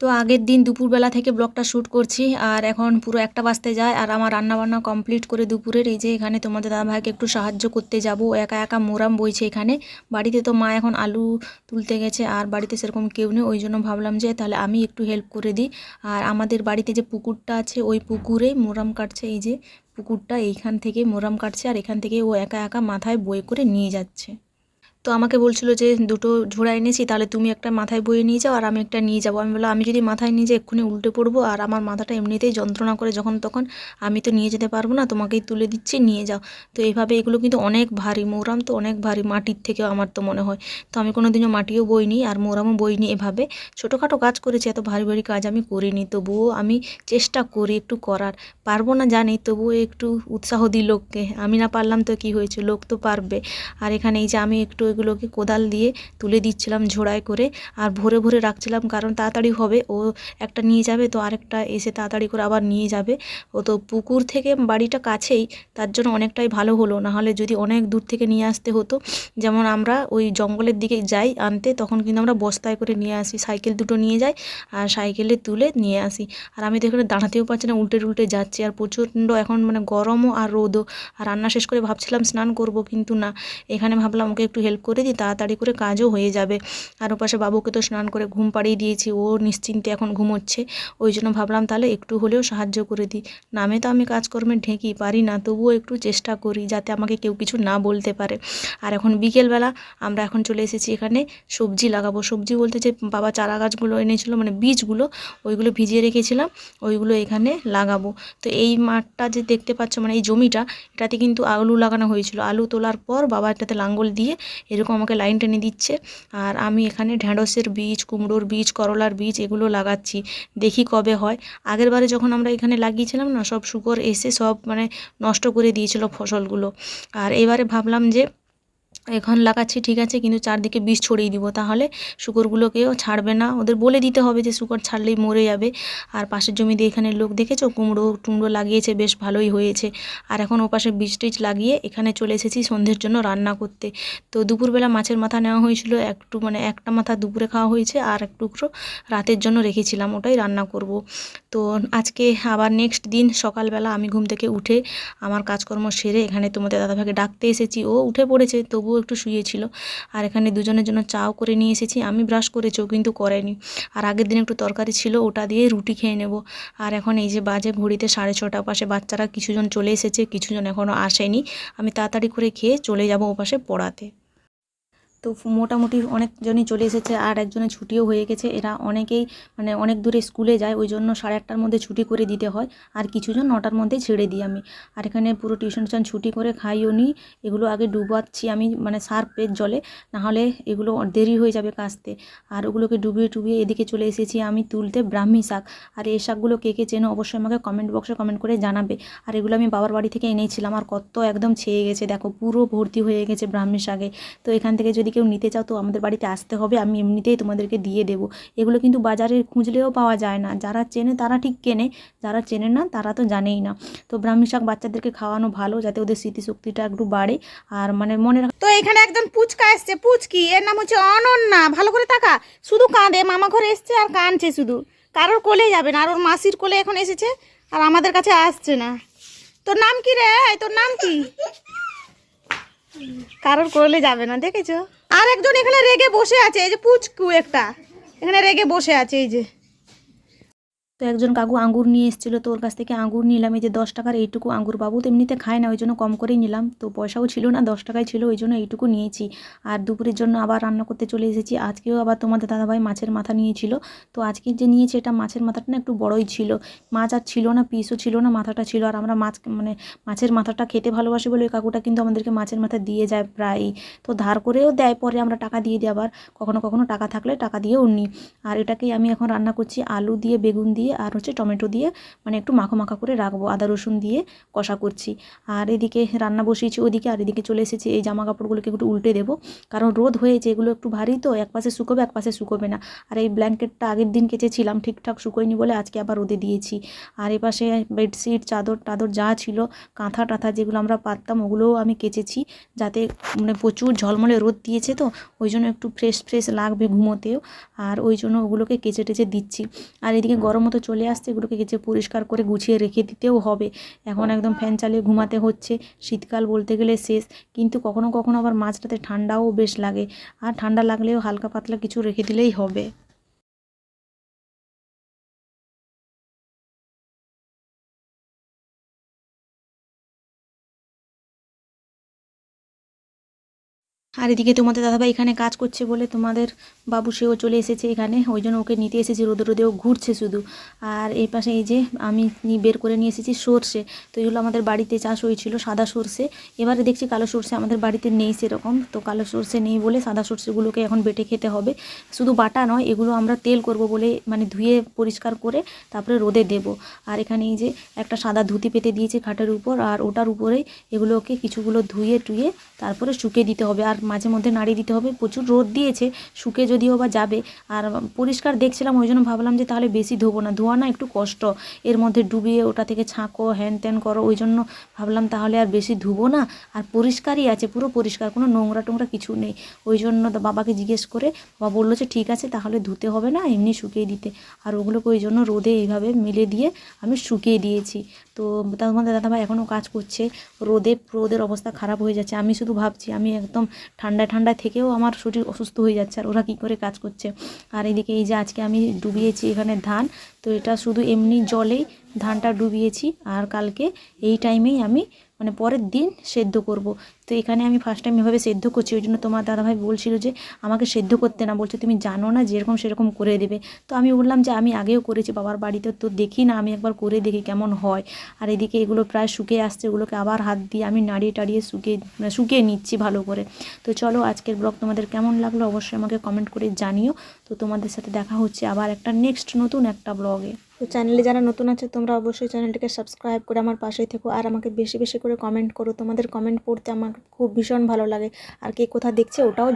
তো আগের দিন দুপুরবেলা থেকে ব্লগটা শ্যুট করছি, আর এখন পুরো একটা বাজতে যায়, আর আমার রান্নাবান্না কমপ্লিট করে দুপুরের, এই যে এখানে তোমাদের দাদাভাইকে একটু সাহায্য করতে যাব, একা একা মোরাম বইছে এখানে। বাড়িতে তো মা এখন আলু তুলতে গেছে, আর বাড়িতে সেরকম কেউ নেই, ওই জন্য ভাবলাম যে তাহলে আমি একটু হেল্প করে দিই। আর আমাদের বাড়িতে যে পুকুরটা আছে, ওই পুকুরে মোরাম কাটছে, এই যে পুকুরটা এইখান থেকে মোরাম কাটছে, আর এখান থেকে ও একা একা মাথায় বয়ে করে নিয়ে যাচ্ছে। তো আমাকে বলছিল যে, দুটো ঝোড়া এনেছি, তাহলে তুমি একটা মাথায় বয়ে নিয়ে যাও আর আমি একটা নিয়ে যাব। আমি বললাম, আমি যদি মাথায় নিয়ে যাই, এক্ষুনি উল্টে পড়ব আর আমার মাথাটা এমনিতেই যন্ত্রণা করে যখন তখন আমি তো নিয়ে যেতে পারব না, তোমাকেই তুলে দিচ্ছি, নিয়ে যাও। তো এইভাবে এগুলো কিন্তু অনেক ভারী মোরাম তো অনেক ভারী মাটির থেকেও আমার তো মনে হয়। তো আমি কোনো দিনও মাটিও বইনি আর মোরামও বইনি এভাবে। ছোটোখাটো কাজ করেছি, এত ভারী ভারী কাজ আমি করিনি, তবুও আমি চেষ্টা করি একটু করার। পারব না জানি, তবুও একটু উৎসাহ দিই লোককে। আমি না পারলাম তো কি হয়েছে, লোক তো পারবে। আর এখানে এই যে আমি একটু এগুলোকে কোদাল দিয়ে তুলে দিচ্ছিলাম ঝোড়ায় করে আর ভরে ভরে রাখছিলাম কারণ তাড়াতাড়ি হবে, ও একটা নিয়ে যাবে তো আরেকটা এসে তাড়াতাড়ি করে আবার নিয়ে যাবে। ও তো পুকুর থেকে বাড়িটা কাছেই, তার জন্য অনেকটাই ভালো হলো। নাহলে যদি অনেক দূর থেকে নিয়ে আসতে হতো, যেমন আমরা ওই জঙ্গলের দিকে যাই আনতে, তখন কিন্তু আমরা বস্তায় করে নিয়ে আসি, সাইকেল দুটো নিয়ে যাই আর সাইকেলে তুলে নিয়ে আসি। আর আমি তো এখানে দাঁড়াতেও পারছি না, উল্টে উল্টে যাচ্ছি আর প্রচণ্ড এখন মানে গরমও আর রোদও। আর রান্না শেষ করে ভাবছিলাম স্নান করব কিন্তু না, এখানে ভাবলাম ওকে একটু হেল্প করে দিই, তাড়াতাড়ি করে কাজও হয়ে যাবে। আর ওপাশে বাবুকে তো স্নান করে ঘুম পাড়িয়ে দিয়েছি, ও নিশ্চিন্তে এখন ঘুমোচ্ছে। ওই জন্য ভাবলাম তাহলে একটু হলেও সাহায্য করে দিই। নামে তো আমি কাজকর্মে ঢেঁকি, পারি না, তবুও একটু চেষ্টা করি যাতে আমাকে কেউ কিছু না বলতে পারে। আর এখন বিকেলবেলা আমরা এখন চলে এসেছি এখানে সবজি লাগাবো। সবজি বলতে যে বাবা চারা গাছগুলো এনেছিল মানে বীজগুলো, ওইগুলো ভিজিয়ে রেখেছিলাম, ওইগুলো এখানে লাগাবো। তো এই মাঠটা যে দেখতে পাচ্ছ মানে এই জমিটা, এটাতে কিন্তু আলু লাগানো হয়েছিল। আলু তোলার পর বাবা এটাতে লাঙ্গল দিয়ে এরকম আমাকে লাইন টেনে দিচ্ছে। আর আমি এখানে ঢ্যাঁড়সের বীজ, কুমড়োর বীজ, করলার বীজ এগুলো লাগাচ্ছি। দেখি কবে হয়। আগেরবারে যখন আমরা এখানে লাগিয়েছিলাম না, সব শুকর এসে সব মানে নষ্ট করে দিয়েছিল ফসলগুলো। আর এবারে ভাবলাম যে এখন লাগাচ্ছি, ঠিক আছে, কিন্তু চারদিকে বিষ ছড়িয়ে দিব। তাহলে শুকরগুলোকেও ছাড়বে না। ওদের বলে দিতে হবে যে, শুকর ছাড়লেই মরে যাবে। আর পাশের জমিতে এখানে লোক দেখেছ? কুমড়ো টুমড়ো লাগিয়েছে, বেশ ভালোই হয়েছে। আর এখন ওপাশে বীজ টিজ লাগিয়ে এখানে চলে এসেছি সন্ধ্যের জন্য রান্না করতে। তো দুপুরবেলা মাছের মাথা নেওয়া হয়েছিল, একটু মানে একটা মাথা দুপুরে খাওয়া হয়েছে, আর এক টুকরো রাতের জন্য রেখেছিলাম, ওটাই রান্না করব। তো আজকে আবার নেক্সট দিন সকালবেলা আমি ঘুম থেকে উঠে আমার কাজকর্ম সেরে এখানে তোমাদের দাদাভাইকে ডাকতে এসেছি। ও উঠে পড়েছে তবুও একটু শুয়েছিল আর এখানে দুজনের জন্য চাও করে নিয়ে এসেছি। আমি ব্রাশ করেছি, ও কিন্তু করেনি। আর আগের দিন একটু তরকারি ছিল, ওটা দিয়ে রুটি খেয়ে নেব। আর এখন এই যে বাজে ঘড়িতে সাড়ে ছটা পাশে বাচ্চারা কিছুজন চলে এসেছে, কিছুজন এখনও আসেনি। আমি তাড়াতাড়ি করে খেয়ে চলে যাব ওপাশে পড়াতে। তো মোটামুটি অনেকজনই চলে এসেছে আর একজনের ছুটিও হয়ে গেছে। এরা অনেকেই মানে অনেক দূরে স্কুলে যায়, ওই জন্য সাড়ে আটটার মধ্যে ছুটি করে দিতে হয়। আর কিছুজন নটার মধ্যে ছেড়ে দিই আমি। আর এখানে পুরো টিউশন টিউশন ছুটি করে খাইও নিই এগুলো আগে ডুবাচ্ছি আমি মানে সার্ফের জলে, নাহলে এগুলো দেরি হয়ে যাবে কাচতে আর ওগুলোকে ডুবিয়ে টুবিয়ে এদিকে চলে এসেছি আমি তুলতে ব্রাহ্মী শাক। আর এই শাকগুলো কে কে চেনো অবশ্যই আমাকে কমেন্ট বক্সে কমেন্ট করে জানাবে। আর এগুলো আমি বাবার বাড়ি থেকে এনেছিলাম, আর কত একদম ছেয়ে গেছে। দেখো পুরো ভর্তি হয়ে গেছে ব্রাহ্মী শাকে। তো এখান থেকে যদি কেউ নিতে চাও তো আমাদের বাড়িতে আসতে হবে, আমি এমনিতেই তোমাদেরকে দিয়ে দেবো। এগুলো কিন্তু বাজারে খুঁজলেও পাওয়া যায় না। যারা চেনে তারা ঠিক কেনে, যারা চেনে না তারা তো জানেই না। তো ব্রাহ্মী শাক বাচ্চাদেরকে খাওয়ানো ভালো যাতে ওদের স্মৃতিশক্তিটা একটু বাড়ে আর মানে মনে রাখ তো এখানে একজন পুচকা এসছে, পুচকি, এর নাম হচ্ছে অনন্যা, ভালো করে তাকা। শুধু কাঁদে, মামা ঘরে এসছে আর কাঁদছে শুধু। কারোর কোলে যাবে না, আর ওর মাসির কোলে এখন এসেছে আর আমাদের কাছে আসছে না। তোর নাম কি রে? তোর নাম কি? কারোর কোলে যাবে না, দেখেছ? আর একজন এখানে রেগে বসে আছে, এই যে পুচকু একটা। এখানে রেগে বসে আছে, এই যে। তো একজন কাকু আঙ্গুর নিয়ে এসেছিল, তো ওর কাছ থেকে আঙ্গুর নিলাম। এই যে দশ টাকার এইটুকু আঙ্গুর বাবু তো এমনিতে খায় না, ওই জন্য কম করেই নিলাম। তো পয়সাও ছিল না, দশ টাকাই ছিল, ওই জন্য এইটুকু নিয়েছি। আর দুপুরের জন্য আবার রান্না করতে চলে এসেছি। আজকেও আবার তোমাদের দাদাভাই মাছের মাথা নিয়েছিল। তো আজকে যে নিয়েছি, এটা মাছের মাথাটা না একটু বড়ই ছিল। মাছ আর ছিল না, পিসও ছিল না, মাথাটা ছিল। আর আমরা মাছ মানে মাছের মাথাটা খেতে ভালোবাসি বলে ওই কাকুটা কিন্তু আমাদেরকে মাছের মাথা দিয়ে যায় প্রায়ই। তো ধার করেও দেয়, পরে আমরা টাকা দিয়ে দিই আবার। কখনো কখনো টাকা থাকলে টাকা দিয়েও নিই আর এটাকেই আমি এখন রান্না করছি, আলু দিয়ে বেগুন দিয়ে। দিয়ে আর হচ্ছে টমেটো দিয়ে মানে একটু মাখো মাখা করে রাখব। আদা, রসুন দিয়ে কষা করছি। আর এদিকে রান্না বসিয়েছি ওদিকে, আর এদিকে চলে এসেছি এই জামা কাপড়গুলোকে একটু উল্টে দেবো। কারণ রোদ হয়েছে, এগুলো একটু ভারী তো, এক পাশে শুকোবে, এক পাশে শুকোবে না। আর এই ব্ল্যাঙ্কেটটা আগের দিন কেচেছিলাম, ঠিকঠাক শুকোয়নি বলে আজকে আবার রোদে দিয়েছি। আর এ পাশে বেডশিট, চাদর, টাদর যা ছিল, কাঁথা টাথা যেগুলো আমরা পাততাম, ওগুলোও আমি কেচেছি। যাতে মানে প্রচুর ঝলমলে রোদ দিয়েছে তো, ওই জন্য একটু ফ্রেশ ফ্রেশ লাগবে ঘুমোতেও। আর ওই জন্য ওগুলোকে কেচে টেচে দিচ্ছি। আর এদিকে গরম মতো চলে আসছে, এগুলোকে কিছু পরিষ্কার করে গুছিয়ে রেখে দিতেও হবে। এখন একদম ফ্যান চালিয়ে ঘুমাতে হচ্ছে, শীতকাল বলতে গেলে শেষ। কিন্তু কখনো কখনো আবার মাঝরাতে ঠান্ডাও বেশ লাগে। আর ঠান্ডা লাগলেও হালকা পাতলা কিছু রেখে দিলেই হবে। আর এদিকে তোমাদের দাদাভাই এখানে কাজ করছে বলে তোমাদের বাবু সেও চলে এসেছে এখানে, ওই জন্য ওকে নিতে এসেছি, রোদে রোদেও ঘুরছে শুধু। আর এই পাশে এই যে আমি বের করে নিয়ে এসেছি সর্ষে, তো এগুলো আমাদের বাড়িতে চাষ হয়েছিল সাদা সর্ষে। এবারে দেখছি কালো সর্ষে আমাদের বাড়িতে নেই সেরকম, তো কালো সর্ষে নেই বলে সাদা সর্ষেগুলোকে এখন বেটে খেতে হবে। শুধু বাটা নয়, এগুলো আমরা তেল করব বলে মানে ধুয়ে পরিষ্কার করে তারপরে রোদে দেব। আর এখানে এই যে একটা সাদা ধুতি পেতে দিয়েছে খাটের উপর, আর ওটার উপরেই এগুলোকে কিছুগুলো ধুয়ে টুয়ে তারপরে শুকিয়ে দিতে হবে। আর মাঝে মধ্যে নাড়িয়ে দিতে হবে। প্রচুর রোদ দিয়েছে শুকে যদিও বা যাবে। আর পরিষ্কার দেখছিলাম, ওই জন্য ভাবলাম যে তাহলে বেশি ধোবো না। ধোয়া না একটু কষ্ট। এর মধ্যে ডুবিয়ে ওটা থেকে ছাঁকো, হ্যান ত্যান করো, ওই জন্য ভাবলাম তাহলে আর বেশি ধুবো না। আর পরিষ্কারই আছে, পুরো পরিষ্কার, কোনো নোংরা টোংরা কিছু নেই। ওই জন্য বাবাকে জিজ্ঞেস করে, বাবা বলল যে ঠিক আছে, তাহলে ধুতে হবে না, এমনি শুকিয়ে দিতে। আর ওগুলোকে ওই জন্য রোদে এইভাবে মেলে দিয়ে আমি শুকিয়ে দিয়েছি। তো মধ্যে দাদাভাই এখনও কাজ করছে। রোদে, রোদের অবস্থা খারাপ হয়ে যাচ্ছে। আমি শুধু ভাবছি, আমি একদম ঠান্ডায় ঠান্ডায় থেকেও আমার শরীর অসুস্থ হয়ে যাচ্ছে আর ওরা কী করে কাজ করছে। আর এদিকে এই যে আজকে আমি ডুবিয়েছি এখানে ধান, তো এটা শুধু এমনি জলেই ধানটা ডুবিয়েছি। আর কালকে এই টাইমেই আমি মানে পরের দিন সেদ্ধ করব। তো এখানে আমি ফার্স্ট টাইম এভাবে সেদ্ধ করছি, ওই জন্য তোমার দাদাভাই বলছিল যে, আমাকে সেদ্ধ করতে না। বলছে, তুমি জানো না যেরকম সেরকম করে দেবে। তো আমি বললাম যে, আমি আগেও করেছি, বাবার বাড়িতে তো দেখি না, আমি একবার করে দেখি কেমন হয়। আর এদিকে এগুলো প্রায় শুকিয়ে আসছে ওগুলোকে আবার হাত দিয়ে আমি নাড়িয়ে টাড়িয়ে শুকিয়ে মানে শুকিয়ে নিচ্ছি ভালো করে। তো চলো আজকের ব্লগ তোমাদের কেমন লাগল অবশ্যই আমাকে কমেন্ট করে জানিও। তো তোমাদের সাথে দেখা হচ্ছে আবার একটা নেক্সট নতুন একটা ব্লগে। তো চ্যানেলে যারা নতুন আছে, তোমরা অবশ্যই চ্যানেলটিকে সাবস্ক্রাইব করে আমার পাশেই থেকো। আর আমাকে বেশি বেশি করে কমেন্ট করো। তোমাদের কমেন্ট পড়তে আমার খুব ভীষণ ভালো লাগে। আর কে কোথা দেখছে ওটাও